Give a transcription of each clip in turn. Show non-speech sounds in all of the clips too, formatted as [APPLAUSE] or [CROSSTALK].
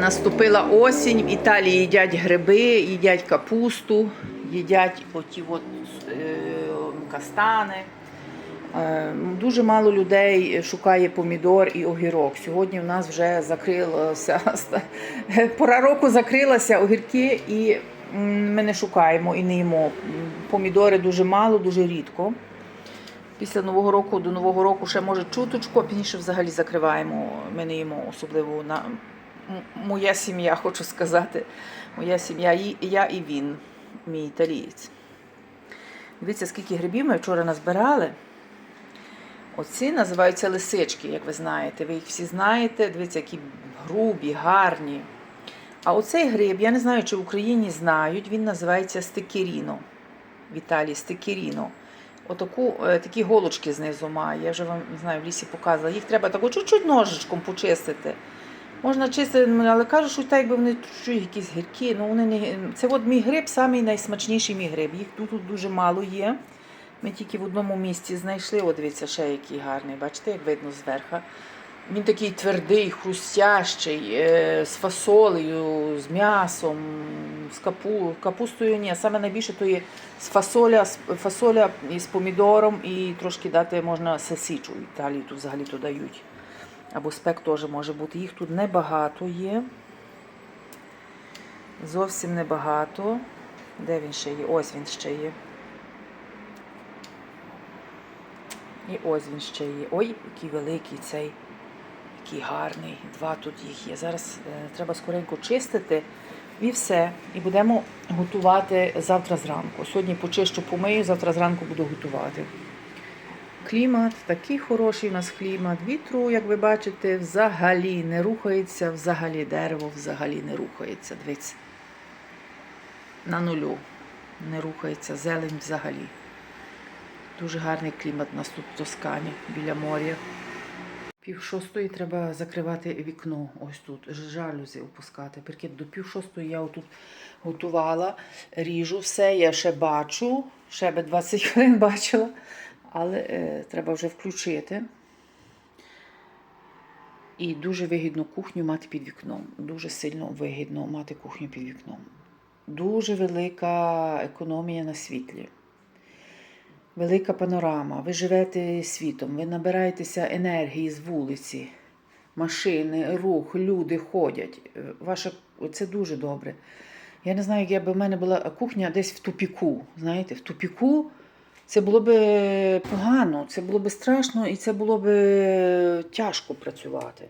Наступила осінь, в Італії їдять гриби, їдять капусту, їдять оті от, е, кастани. Е, Дуже мало людей шукає помідор і огірок. Сьогодні в нас вже закрилося [LAUGHS] пора року закрилася огірки, і ми не шукаємо і не їмо. Помідори дуже мало, дуже рідко. Після Нового року до Нового року ще може чуточку, а пізніше взагалі закриваємо. Ми не їмо особливо на моя сім'я, хочу сказати. Моя сім'я, і я і він, мій італієць. Дивіться, скільки грибів ми вчора назбирали. Оці називаються лисички, як ви знаєте. Ви їх всі знаєте. Дивіться, які грубі, гарні. А оцей гриб, я не знаю, чи в Україні знають, він називається стекеріно. В Італії стекеріно. Отаку, е, такі голочки знизу має. Я вже вам не знаю, в лісі показувала. Їх треба тако чуть-чуть ножичком почистити. Можна чистити, але кажуть, що так, якби вони чуть якісь гіркі. Ну, вони не... Це от мій гриб, самий найсмачніший мій гриб. Їх тут, тут дуже мало є. Ми тільки в одному місці знайшли. О, дивіться, ще який гарний. Бачите, як видно зверху. Він такий твердий, хрустящий, е, з фасолею, з м'ясом, з капу, капустою. Ні, саме найбільше то є з фасоля, з фасоля із помідором і трошки дати можна сесічу. В Італії тут взагалі то дають. Або спек теж може бути. Їх тут небагато є. Зовсім небагато. Де він ще є? Ось він ще є. І ось він ще є. Ой, який великий цей, який гарний. Два тут їх є. Зараз е, треба скоренько чистити і все. І будемо готувати завтра зранку. Сьогодні почищу помию, завтра зранку буду готувати. Клімат такий хороший у нас клімат. Вітру, як ви бачите, взагалі не рухається, взагалі дерево взагалі не рухається. Дивіться. На нулю не рухається, зелень взагалі. Дуже гарний клімат у нас тут в Тоскані, біля моря. Пів шостої треба закривати вікно. Ось тут, жалюзі опускати. Прикид до пів шостої я отут готувала, ріжу все, я ще бачу, ще би 20 хвилин бачила, але е, треба вже включити. І дуже вигідно кухню мати під вікном. Дуже сильно вигідно мати кухню під вікном. Дуже велика економія на світлі велика панорама. Ви живете світом, ви набираєтеся енергії з вулиці, машини, рух, люди ходять. Е, Ваша це дуже добре. Я не знаю, якби в мене була кухня десь в тупіку. Знаєте, в тупіку це було б погано, це було б страшно і це було б тяжко працювати.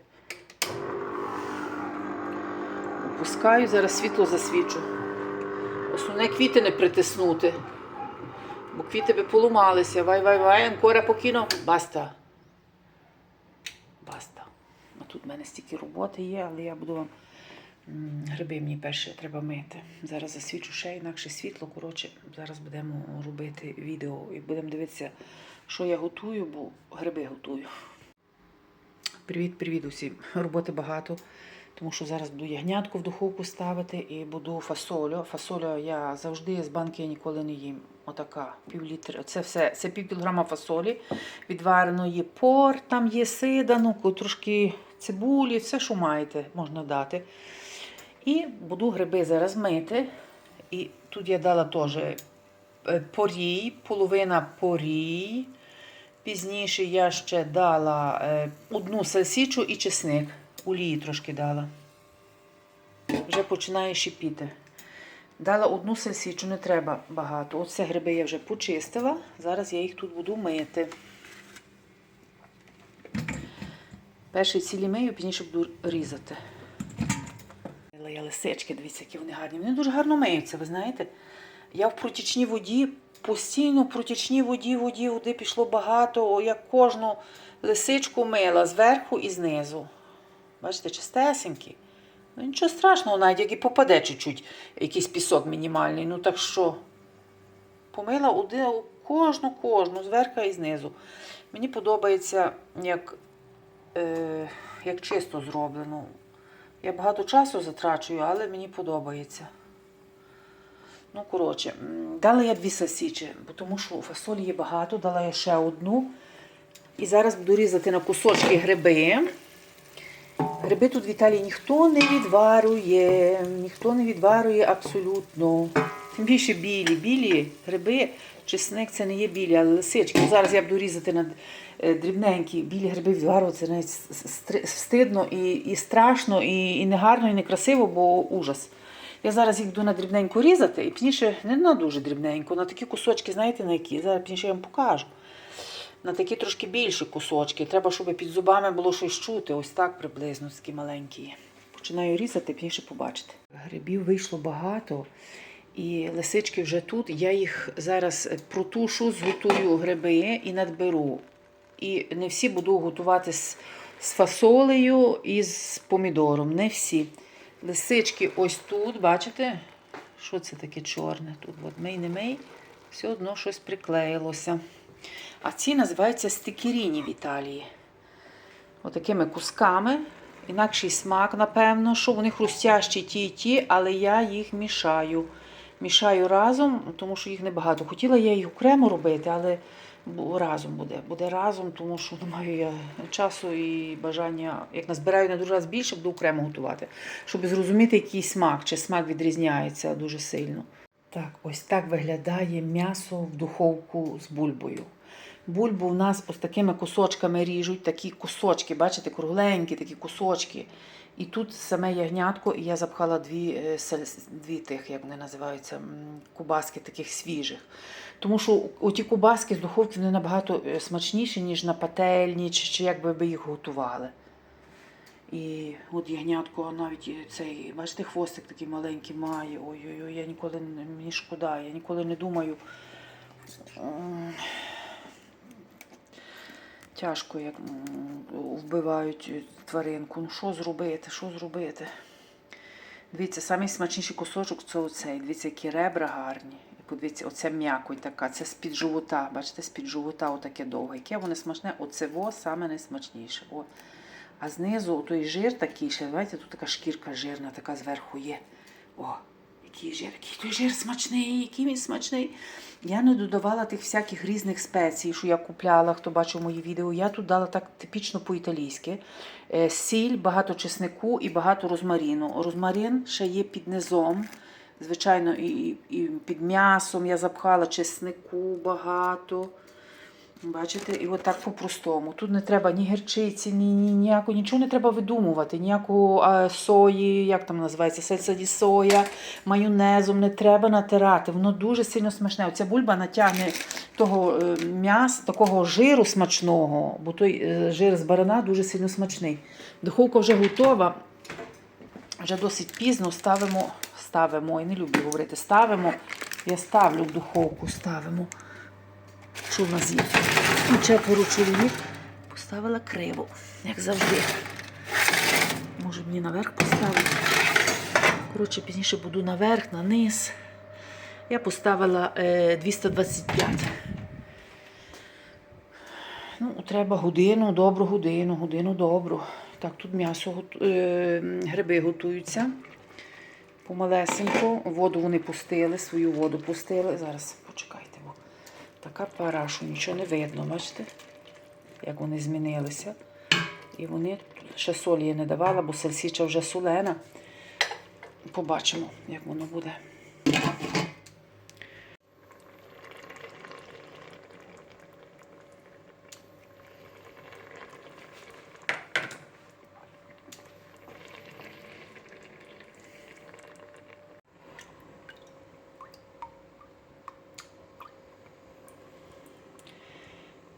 Опускаю, зараз світло засвічу. Основне квіти не притиснути. Бо квіти би поламалися. Вай, вай, вай, анкора покіно. Баста. Баста. А тут в мене стільки роботи є, але я буду вам гриби мені перше треба мити. Зараз засвічу ще інакше світло. Коротше, зараз будемо робити відео і будемо дивитися, що я готую, бо гриби готую. Привіт, привіт усім. Роботи багато. Тому що зараз буду ягнятку в духовку ставити і буду фасолю. Фасолю я завжди з банки я ніколи не їм. Отака, пів. Це все, це пів кілограма фасолі. Відвареної пор, там є сиданок, трошки цибулі, все, що маєте, можна дати. І буду гриби зараз мити. І тут я дала теж е, порій, половина порій. Пізніше я ще дала е, одну сальсічу і чесник. Олії трошки дала. Вже починає шипіти. Дала одну сальсічу, не треба багато. Оце гриби я вже почистила. Зараз я їх тут буду мити. Перший цілі мию, пізніше буду різати. Я лисички, дивіться, які вони гарні. Вони дуже гарно миються, ви знаєте. Я в протічній воді, постійно в протічній воді, воді, води пішло багато. Я кожну лисичку мила зверху і знизу. Бачите, чистесенькі. Ну, нічого страшного, навіть як і попаде чуть-чуть якийсь пісок мінімальний. Ну так що, помила один, кожну, кожну, зверху і знизу. Мені подобається, як, е, як чисто зроблено. Я багато часу затрачую, але мені подобається. Ну, коротше, дала я дві сосічі, бо тому що у фасолі є багато, дала я ще одну. І зараз буду різати на кусочки гриби. Гриби тут в Італії ніхто не відварує, ніхто не відварує абсолютно. Тим більше білі. Білі гриби, чесник це не є білі, але лисички. Ну, Зараз я буду різати на е, дрібненькі. Білі гриби відварювати це навіть стидно і, і страшно, і, і негарно, і некрасиво, бо ужас. Я зараз їх буду на дрібненько різати, і пізніше не на дуже дрібненько, на такі кусочки, знаєте на які? Зараз пізніше я вам покажу. На такі трошки більші кусочки. Треба, щоб під зубами було щось чути. Ось так приблизно такі маленькі. Починаю різати, пізніше побачите. Грибів вийшло багато, і лисички вже тут. Я їх зараз протушу, зготую гриби і надберу. І не всі буду готувати з, з фасолею і з помідором. Не всі. Лисички ось тут, бачите? Що це таке чорне? Тут от мей не мей, все одно щось приклеїлося. А ці називаються стикеріні в Італії. Отакими кусками. Інакший смак, напевно, що вони хрустящі ті і ті, але я їх мішаю. Мішаю разом, тому що їх небагато. Хотіла я їх окремо робити, але разом буде. Буде разом, тому що не маю я часу і бажання. Як назбираю на дуже раз більше, буду окремо готувати, щоб зрозуміти, який смак, чи смак відрізняється дуже сильно. Так, ось так виглядає м'ясо в духовку з бульбою. Бульбу в нас ось такими кусочками ріжуть, такі кусочки, бачите, кругленькі такі кусочки. І тут саме ягнятко, і я запхала дві, е, дві тих, як вони називаються, кубаски таких свіжих. Тому що оті кубаски з духовки вони набагато е, смачніші, ніж на пательні, чи, чи як би їх готували. І от ягнятко навіть цей, бачите, хвостик такий маленький має. Ой-ой-ой, я ніколи мені шкода, я ніколи не думаю. Тяжко, як вбивають тваринку. Ну що зробити? Що зробити? Дивіться, самий смачніший кусочок це оцей. Дивіться, які ребра гарні. І подивіться, оця така. Це з-під живота. Бачите, з-під живота отаке довге. Яке воно смачне, оце во саме найсмачніше. О. А знизу той жир такий ще, знаєте, тут така шкірка жирна, така зверху є. О, який жир, який той жир смачний, який він смачний. Я не додавала тих всяких різних спецій, що я купляла, хто бачив мої відео. Я тут дала так типічно по-італійськи. Е, Сіль, багато чеснику і багато розмаріну. Розмарин ще є під низом. Звичайно, і, і під м'ясом я запхала чеснику багато. Бачите, і от так по-простому. Тут не треба ні гірчиці, ні, ні, ніякого, нічого не треба видумувати, ніякого а, сої, як там називається, сальса ді соя, майонезом не треба натирати. Воно дуже сильно смачне. Оця бульба натягне того е, м'яса, такого жиру смачного, бо той е, жир з барана дуже сильно смачний. Духовка вже готова, вже досить пізно ставимо, ставимо, я не люблю говорити, ставимо. Я ставлю в духовку, ставимо. Що в нас є? Ну, Четверо чоловік поставила криво, як завжди. Може мені наверх поставити. Коротше, пізніше буду наверх, на низ. Я поставила е, 225. Ну, треба годину, добру годину, годину добру. Так, тут м'ясо, е, гриби готуються. Помалесенько. Воду вони пустили, свою воду пустили. Зараз почекайте. Така пара, що нічого не видно, бачите, як вони змінилися. І вони ще солі я не давала, бо сельсіча вже солена. Побачимо, як воно буде.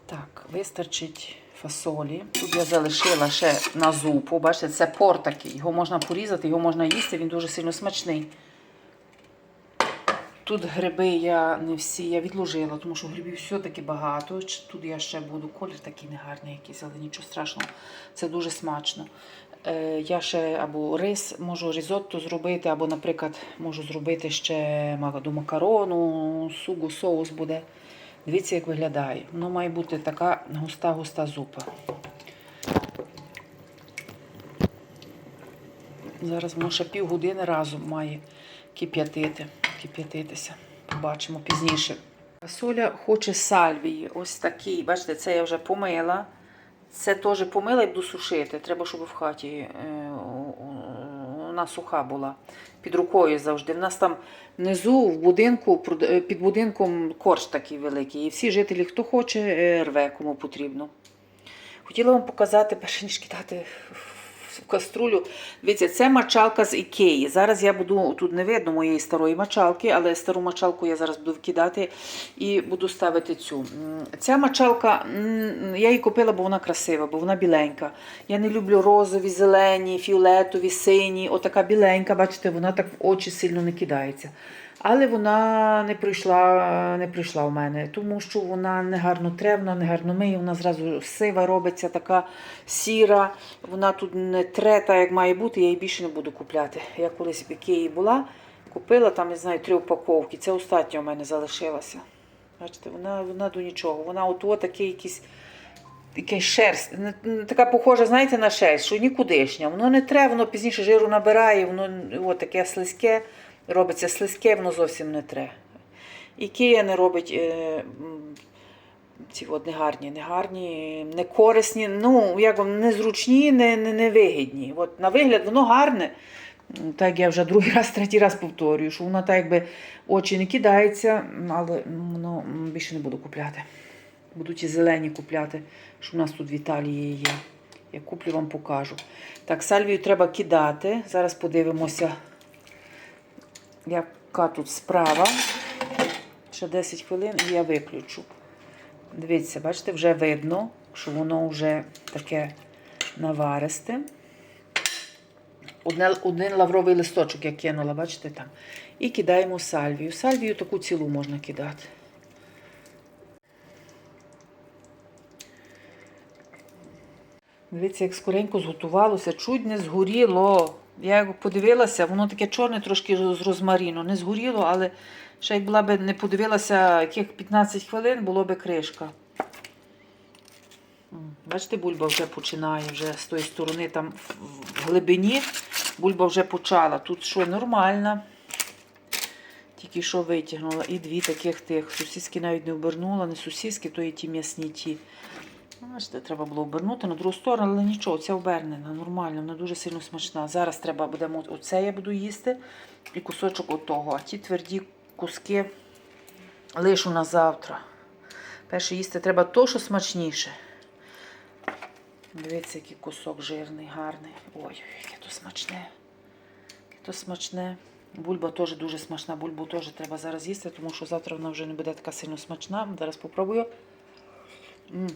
Так, вистачить фасолі. Тут я залишила ще на зупу. Бачите, це пор такий. Його можна порізати, його можна їсти, він дуже сильно смачний. Тут гриби я не всі я відложила, тому що грибів все-таки багато. Тут я ще буду колір такий негарний якийсь, але нічого страшного. Це дуже смачно. Е, я ще або рис можу різотто зробити, або, наприклад, можу зробити ще до макарону, сугу, соус буде. Дивіться, як виглядає. Воно має бути така густа-густа зупа. Зараз воно ще півгодини разом має кип'ятити, кип'ятитися. Побачимо пізніше. Соля хоче сальвії. Ось такий. Бачите, це я вже помила. Це теж помила і буду сушити. Треба, щоб в хаті е, вона суха була. Під рукою завжди. В нас там внизу в будинку, е, під будинком корж такий великий. І всі жителі, хто хоче, е, рве, кому потрібно. Хотіла вам показати, перш ніж кидати в каструлю. Дивіться, це мочалка з Ікеї. Зараз я буду, тут не видно моєї старої мочалки, але стару мочалку я зараз буду вкидати і буду ставити цю. Ця мочалка, м, я її купила, бо вона красива, бо вона біленька. Я не люблю розові, зелені, фіолетові, сині. Отака біленька, бачите, вона так в очі сильно не кидається. Але вона не прийшла, не прийшла в мене, тому що вона не гарно тревна, не гарно миє, вона зразу сива робиться, така сіра. Вона тут не трета, як має бути, я її більше не буду купляти. Я колись в Ікеї була, купила там, не знаю, три упаковки. Це остання у мене залишилася. Бачите, вона, вона до нічого. Вона от такий якийсь. Якась шерсть, така похожа, знаєте, на шерсть, що нікудишня. Воно не треба, воно пізніше жиру набирає, воно от таке слизьке, робиться слизьке, воно зовсім не тре. Ікея не робить е, ці от негарні, негарні, некорисні, ну, як вам, незручні, не, не, невигідні. От на вигляд воно гарне. М, Так я вже другий [LAUGHS] раз, третій раз повторюю, що воно так якби очі не кидається, але ну, більше не буду купляти. Буду ті зелені купляти, що в нас тут в Італії є. Я куплю вам покажу. Так, сальвію треба кидати. Зараз подивимося, яка тут справа. Ще 10 хвилин і я виключу. Дивіться, бачите, вже видно, що воно вже таке наваристе. Одне, один лавровий листочок я кинула, бачите там. І кидаємо сальвію. Сальвію таку цілу можна кидати. Дивіться, як скоренько зготувалося, чуть не згоріло. Я як подивилася, воно таке чорне трошки з розмаріну. Не згоріло, але ще як була б не подивилася, яких 15 хвилин, було би кришка. Бачите, бульба вже починає, вже з тої сторони, там в- глибині бульба вже почала. Тут що нормально. Тільки що витягнула. І дві таких тих. Сусідські навіть не обернула, не сусідські, то є ті м'ясні ті. Ну, Бачите, треба було обернути на другу сторону, але нічого, ця обернена, нормально, вона дуже сильно смачна. Зараз треба будемо оце я буду їсти і кусочок отого. А ті тверді куски лишу на завтра. Перше їсти треба то, що смачніше. Дивіться, який кусок жирний, гарний. Ой, яке то смачне. Яке то смачне. Бульба теж дуже смачна. Бульбу теж треба зараз їсти, тому що завтра вона вже не буде така сильно смачна. Зараз попробую. м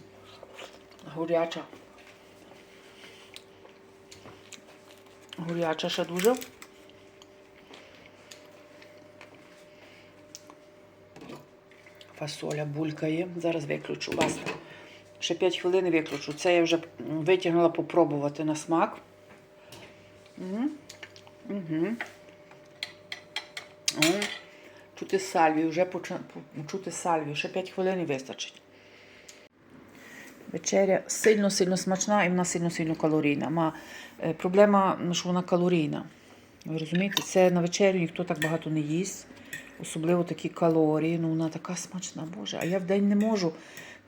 Гуряча. Гуряча ще дуже. Фасоля булькає. Зараз виключу вас. Ще 5 хвилин виключу. Це я вже витягнула попробувати на смак. Угу. Угу. Чути сальвію, вже поча- по- чути сальвію. Ще 5 хвилин вистачить. Вечеря сильно-сильно смачна і вона сильно-сильно калорійна. Ма, е, проблема, ну, що вона калорійна. Ви розумієте, це на вечерю ніхто так багато не їсть. Особливо такі калорії. Ну, вона така смачна, Боже. А я в день не можу.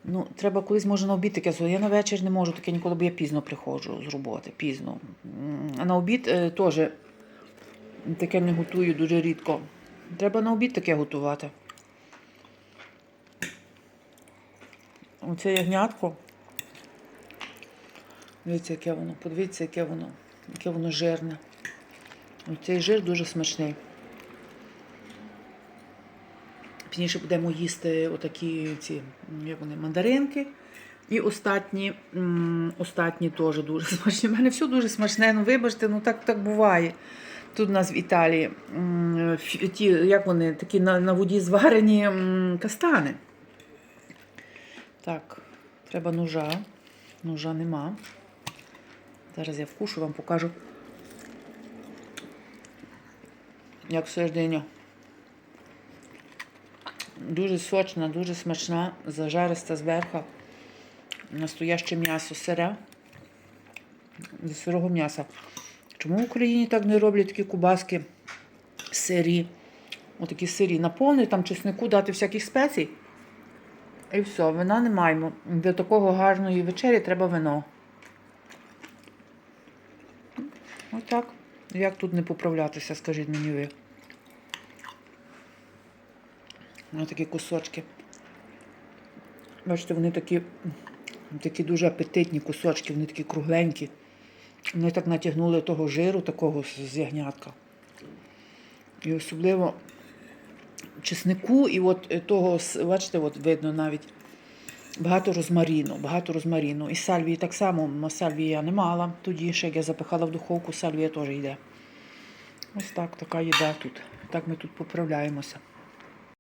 Ну, треба колись може на обід таке зробити. Я на вечір не можу таке ніколи, бо я пізно приходжу з роботи. Пізно. А на обід е, теж таке не готую дуже рідко. Треба на обід таке готувати. Оце ягнятко. Дивіться, яке воно, подивіться, яке воно, яке воно жирне. Цей жир дуже смачний. Пізніше будемо їсти отакі ці, як вони, мандаринки. І остатні, остатні теж дуже смачні. У мене все дуже смачне, ну вибачте, ну так, так буває. Тут у нас в Італії ті, як вони, такі на, на воді зварені кастани. Так, треба ножа. Ножа нема. Зараз я вкушу, вам покажу. Як серединя. Дуже сочна, дуже смачна, зажариста зверху. Настояще м'ясо сире. З сирого м'яса. Чому в Україні так не роблять такі кубаски сирі? Отакі сирі. Наповнити там чеснику, дати всяких спецій. І все, вина не маємо. Для такого гарної вечері треба вино. Отак. Як тут не поправлятися, скажіть мені ви. Ось такі кусочки. Бачите, вони такі, такі дуже апетитні кусочки, вони такі кругленькі. Вони так натягнули того жиру, такого з з ягнятка. І особливо чеснику, і от е, того, бачите, от видно навіть багато розмаріну, багато розмаріну. І сальвії так само, сальвії я не мала. Тоді ще як я запихала в духовку, сальвія теж йде. Ось так, така їда тут. Так ми тут поправляємося.